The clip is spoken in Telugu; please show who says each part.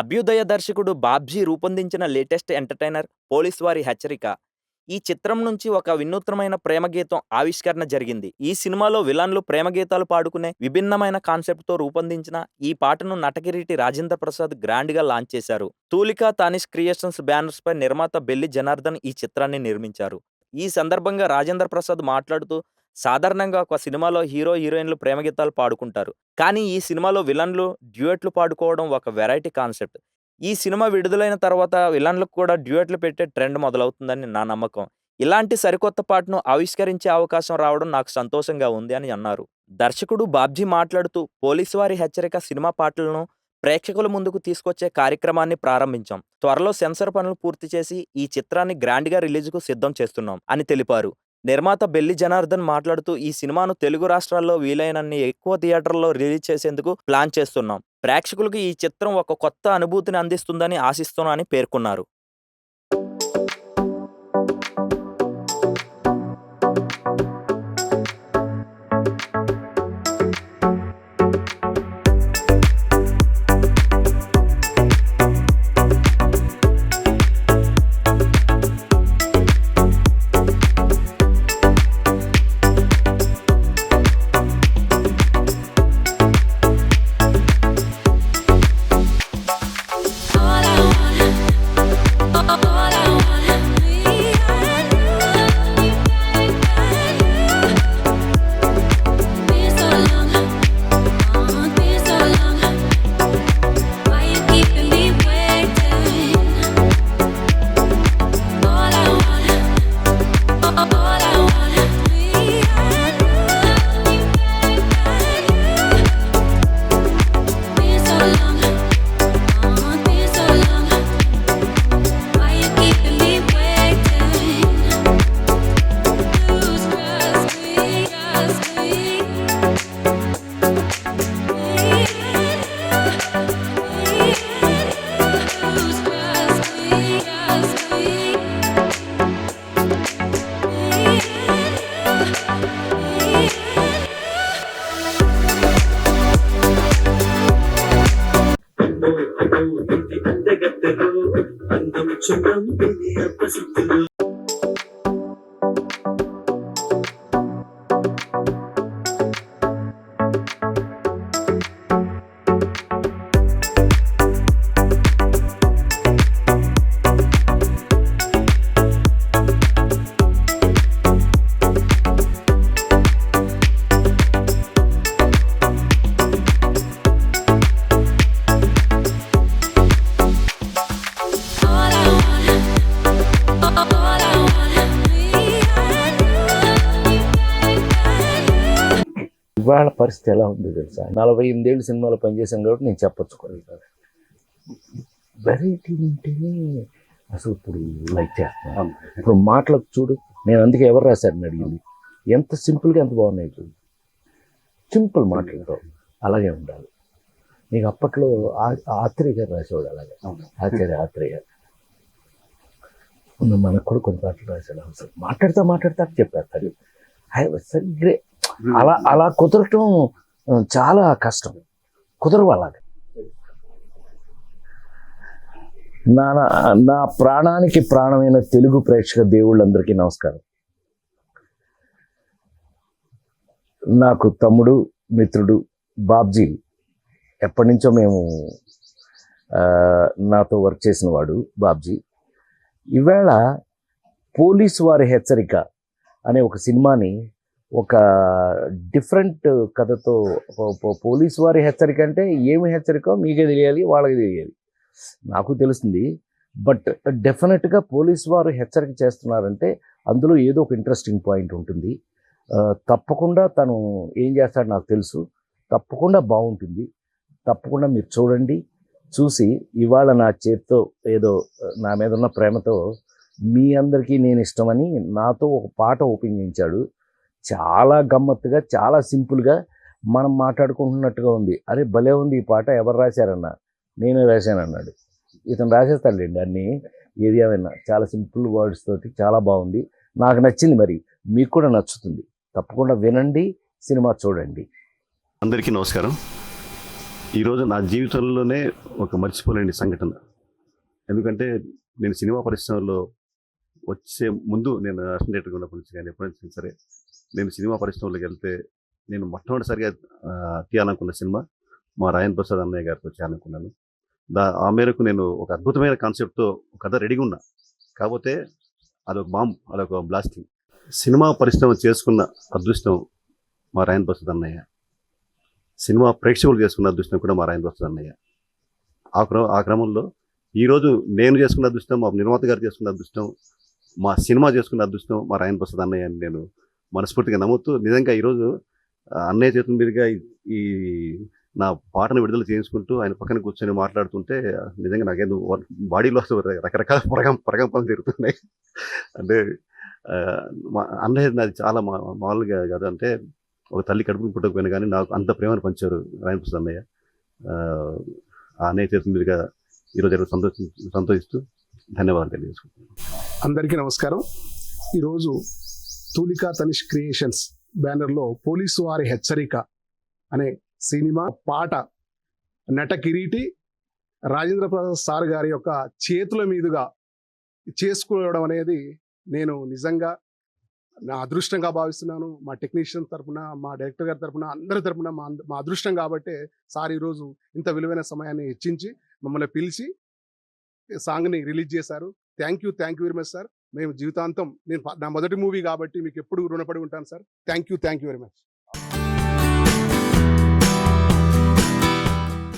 Speaker 1: అభ్యుదయ దర్శకుడు బాబ్జీ రూపొందించిన లేటెస్ట్ ఎంటర్టైనర్ పోలీస్ వారి హెచ్చరిక. ఈ చిత్రం నుంచి ఒక వినూత్నమైన ప్రేమగీతం ఆవిష్కరణ జరిగింది. ఈ సినిమాలో విలన్లు ప్రేమగీతాలు పాడుకునే విభిన్నమైన కాన్సెప్ట్తో రూపొందించిన ఈ పాటను నటకిరీటి రాజేంద్ర ప్రసాద్ గ్రాండ్గా లాంచ్ చేశారు. తూలికా తానిష్ క్రియేషన్స్ బ్యానర్స్ పై నిర్మాత బెల్లి జనార్దన్ ఈ చిత్రాన్ని నిర్మించారు. ఈ సందర్భంగా రాజేంద్ర ప్రసాద్ మాట్లాడుతూ సాధారణంగా ఒక సినిమాలో హీరో హీరోయిన్లు ప్రేమ గీతాలు పాడుకుంటారు. కానీ ఈ సినిమాలో విలన్లు డ్యూయట్లు పాడుకోవడం ఒక వెరైటీ కాన్సెప్ట్. ఈ సినిమా విడుదలైన తర్వాత విలన్లకు కూడా డ్యూయట్లు పెట్టే ట్రెండ్ మొదలవుతుందని నా నమ్మకం. ఇలాంటి సరికొత్త పాటను ఆవిష్కరించే అవకాశం రావడం నాకు సంతోషంగా ఉంది అని అన్నారు. దర్శకుడు బాబ్జీ మాట్లాడుతూ పోలీసు వారి హెచ్చరిక సినిమా పాటలను ప్రేక్షకుల ముందుకు తీసుకొచ్చే కార్యక్రమాన్ని ప్రారంభించాం. త్వరలో సెన్సర్ పనులు పూర్తి చేసి ఈ చిత్రాన్ని గ్రాండ్గా రిలీజ్కు సిద్ధం చేస్తున్నాం అని తెలిపారు. నిర్మాత బెల్లి జనార్దన్ మాట్లాడుతూ ఈ సినిమాను తెలుగు రాష్ట్రాల్లో వీలైనన్ని ఎక్కువ థియేటర్లో రిలీజ్ చేసేందుకు ప్లాన్ చేస్తున్నాం. ప్రేక్షకులకు ఈ చిత్రం ఒక కొత్త అనుభూతిని అందిస్తుందని ఆశిస్తున్నానని పేర్కొన్నారు.
Speaker 2: అందం చుట్టం
Speaker 3: ఇవాళ పరిస్థితి ఎలా ఉంది తెలుసా? నలభై ఎనిమిదేళ్ళు సినిమాలో పనిచేశాను కాబట్టి నేను చెప్పొచ్చుకోగలుగుతాను. వెరైటీ ఉంటేనే అసలు ఇప్పుడు లైక్ చేస్తున్నాను ఇప్పుడు మాటలకు చూడు నేను అందుకే ఎవరు రాశారని అడిగింది. ఎంత సింపుల్గా ఎంత బాగున్నాయి చూడు. సింపుల్ మాటలతో అలాగే ఉండాలి. నీకు అప్పట్లో ఆ- ఆత్రేయ గారు రాసేవాడు అలాగే. ఆచార్య ఆత్రేయ. గారు మనకు కూడా కొన్ని పాటలు రాశాడు అసలు మాట్లాడుతూ మాట్లాడుతూ వాజ్ గ్రే అలా అలా కుదరటం చాలా కష్టం. కుదరవు అలాగే. నా నా- ప్రాణానికి ప్రాణమైన తెలుగు ప్రేక్షక దేవుళ్ళందరికీ నమస్కారం. నాకు తమ్ముడు మిత్రుడు బాబ్జీ ఎప్పటి నుంచో మేము నాతో వర్క్ చేసిన వాడు బాబ్జీ. ఈవేళ పోలీసు వారి హెచ్చరిక అనే ఒక సినిమాని ఒక డిఫరెంట్ కథతో పో- వారి హెచ్చరిక అంటే ఏమి హెచ్చరికో మీకే తెలియాలి వాళ్ళకి తెలియాలి. నాకు తెలుస్తుంది బట్ డెఫినెట్గా పోలీస్ వారు హెచ్చరిక చేస్తున్నారంటే అందులో ఏదో ఒక ఇంట్రెస్టింగ్ పాయింట్ ఉంటుంది. తప్పకుండా తను ఏం చేస్తాడో నాకు తెలుసు తప్పకుండా బాగుంటుంది తప్పకుండా మీరు చూడండి. చూసి ఇవాళ నా చేతితో ఏదో నా మీద ఉన్న ప్రేమతో మీ అందరికీ నేను ఇష్టమని నాతో ఒక పాట ఓపెన్ చేయించాడు. చాలా గమ్మత్తుగా చాలా సింపుల్గా మనం మాట్లాడుకుంటున్నట్టుగా ఉంది. అరే భలే ఉంది ఈ పాట ఎవరు రాశారన్న? నేనే రాశాను అన్నాడు ఇతను రాసేస్తాడులేండి అన్నీ ఏది ఏమైనా. చాలా సింపుల్ వర్డ్స్ తోటి చాలా బాగుంది. నాకు నచ్చింది మరి. మీకు కూడా నచ్చుతుంది. తప్పకుండా వినండి సినిమా చూడండి.
Speaker 4: అందరికీ నమస్కారం. ఈరోజు నా జీవితంలోనే ఒక మర్చిపోలేని సంఘటన. ఎందుకంటే నేను సినిమా పరిశ్రమలో వచ్చే ముందు నేను అసిస్టెంట్గా ఉన్నప్పటి నుంచి కానీ ఎప్పటి నుంచి సరే నేను సినిమా పరిశ్రమలోకి వెళ్తే నేను మొట్టమొదటిసారిగా తీయాలనుకున్న సినిమా మా రాయన్ ప్రసాద్ అన్నయ్య గారితో చేయాలనుకున్నాను. దా ఆ మేరకు నేను ఒక అద్భుతమైన కాన్సెప్ట్తో ఒక కథ రెడీగా ఉన్నా. కాకపోతే అదొక బాంబ్ అదొక బ్లాస్టింగ్. సినిమా పరిశ్రమ చేసుకున్న అదృష్టం మా రాయన్ ప్రసాద్ అన్నయ్య. సినిమా ప్రేక్షకులు చేసుకున్న అదృష్టం కూడా మా రాయన్ ప్రసాద్ అన్నయ్య. ఆ క్రమ ఆ క్రమంలో ఈరోజు నేను చేసుకున్న అదృష్టం మా నిర్మాత గారు చేసుకున్న అదృష్టం మా సినిమా చేసుకున్న అదృష్టం మా రాయన్ ప్రసాద్ అన్నయ్య అని నేను మనస్ఫూర్తిగా నమ్ముతూ నిజంగా ఈరోజు అన్నయ్య చేతుల మీదుగా ఈ- నా పాటను విడుదల చేయించుకుంటూ ఆయన పక్కన కూర్చొని మాట్లాడుతుంటే నిజంగా నాకేదో బాడీలో రకరకాల పొరగం పొరగంపలు తిరుగుతున్నాయి. అంటే మా అన్నయ్య నాది చాలా మా మామూలుగా కాదు అంటే ఒక తల్లి కడుపును పుట్టకపోయినా కానీ నాకు అంత ప్రేమను పంచారు రాయన్ ప్రసాద్ అన్నయ్య. ఆ, అన్నయ్య చేతుల మీదుగా ఈరోజు సంతోషి సంతోషిస్తూ ధన్యవాదాలు తెలియజేసుకుంటున్నాను.
Speaker 5: అందరికీ నమస్కారం. ఈరోజు తూలికా తనిష్ క్రియేషన్స్ బ్యానర్లో పోలీసు వారి హెచ్చరిక అనే సినిమా పాట నట కిరీటి రాజేంద్ర ప్రసాద్ సార్ గారి యొక్క చేతుల మీదుగా చేసుకోవడం అనేది నేను నిజంగా నా అదృష్టంగా భావిస్తున్నాను. మా టెక్నీషియన్ తరఫున మా డైరెక్టర్ గారి తరపున అందరి తరపున మా మా అదృష్టం కాబట్టి సార్ ఈరోజు ఇంత విలువైన సమయాన్ని హెచ్చించి మమ్మల్ని పిలిచి సాంగ్ని రిలీజ్ చేశారు. Thank you thank you very much sir. మేము జీవితాంతం నేను నా మొదటి మూవీ కాబట్టి మీకు ఎప్పుడు రుణపడి ఉంటాను sir. Thank you thank you very much.